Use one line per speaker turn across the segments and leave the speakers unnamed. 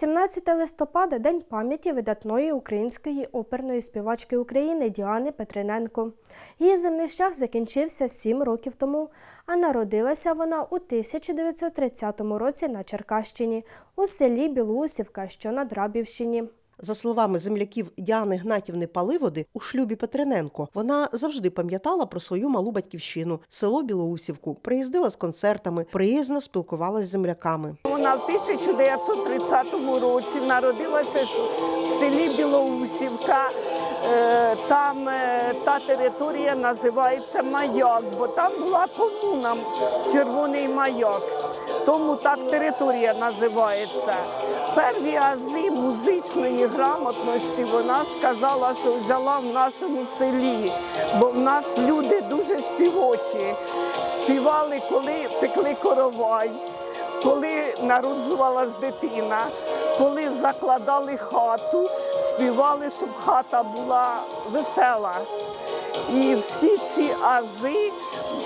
17 листопада День пам'яті видатної української оперної співачки України Діани Петриненко. Її земний шлях закінчився 7 років тому, а народилася вона у 1930 році на Черкащині у селі Білоусівка, що на Драбівщині.
За словами земляків Діани Гнатівни Паливоди, у шлюбі Петрененко вона завжди пам'ятала про свою малу батьківщину, село Білоусівку, приїздила з концертами, приязно спілкувалася з земляками.
Вона в 1930 році народилася в селі Білоусівка. Е, Там е, та територія називається Маяк, бо там була комуна Червоний маяк. Тому так територія називається. Перві ази музичної грамотності вона сказала, що взяла в нашому селі, бо в нас люди дуже співочі. Співали, коли пекли коровай коли народжувалась дитина, коли закладали хату, співали, щоб хата була весела. І всі ці ази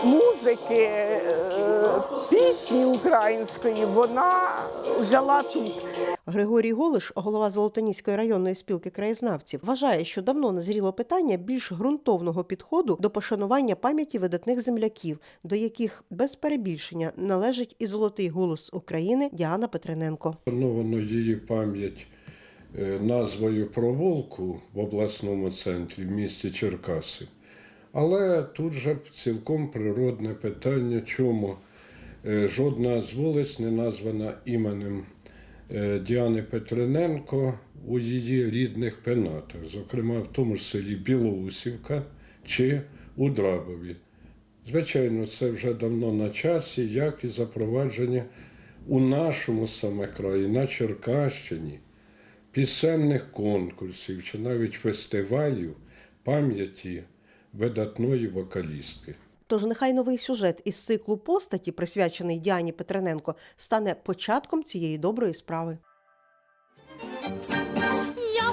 музики, е, пісні української вона взяла тут.
Григорій Голиш, голова Золотоніської районної спілки краєзнавців, вважає, що давно назріло питання більш ґрунтовного підходу до пошанування пам'яті видатних земляків, до яких без перебільшення належить і золотий голос України Діана Петрененко.
Вшановано її пам'ять е, назвою Проволку в обласному центрі в місті Черкаси. Але тут же цілком природне питання, чому е, жодна з вулиць не названа іменем е, Діани Петрененко у її рідних пенатах, зокрема в тому ж селі Білоусівка чи у Драбові. Звичайно, це вже давно на часі, як і запровадження у нашому саме краї, на Черкащині, пісенних конкурсів чи навіть фестивалів пам'яті видатної вокалістки.
Тож нехай новий сюжет із циклу постаті, присвячений Діані Петрененко, стане початком цієї доброї справи.
Я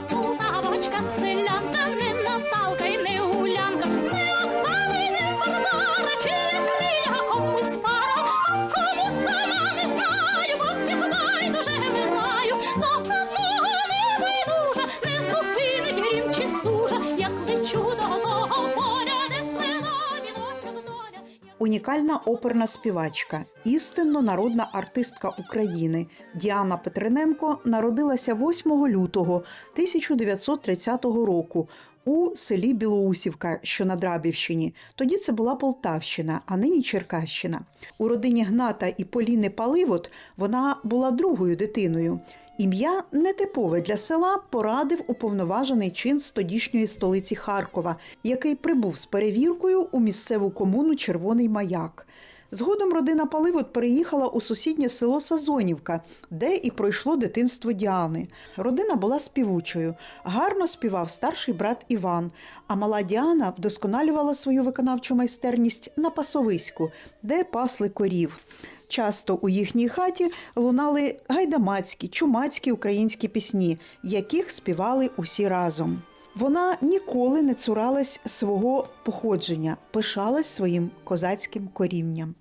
Унікальна оперна співачка, істинно народна артистка України Діана Петрененко народилася 8 лютого 1930 року у селі Білоусівка, що на Драбівщині. Тоді це була Полтавщина, а нині Черкащина. У родині Гната і Поліни Паливот вона була другою дитиною. Ім'я нетипове для села порадив уповноважений чин з тодішньої столиці Харкова, який прибув з перевіркою у місцеву комуну Червоний маяк. Згодом родина Паливот переїхала у сусіднє село Сазонівка, де і пройшло дитинство Діани. Родина була співучою. Гарно співав старший брат Іван, а мала Діана вдосконалювала свою виконавчу майстерність на пасовиську, де пасли корів. Часто у їхній хаті лунали гайдамацькі, чумацькі українські пісні, яких співали усі разом. Вона ніколи не цуралась свого походження, пишалась своїм козацьким корінням.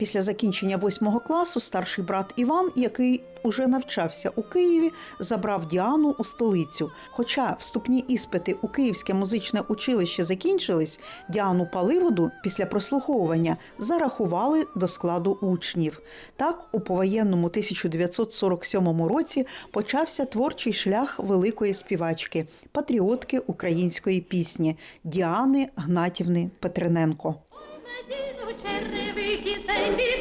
Після закінчення восьмого класу старший брат Іван, який уже навчався у Києві, забрав Діану у столицю. Хоча вступні іспити у Київське музичне училище закінчились, Діану Паливоду після прослуховування зарахували до складу учнів. Так, у повоєнному 1947 році почався творчий шлях великої співачки, патріотки української пісні Діани Гнатівни Петрененко.
you think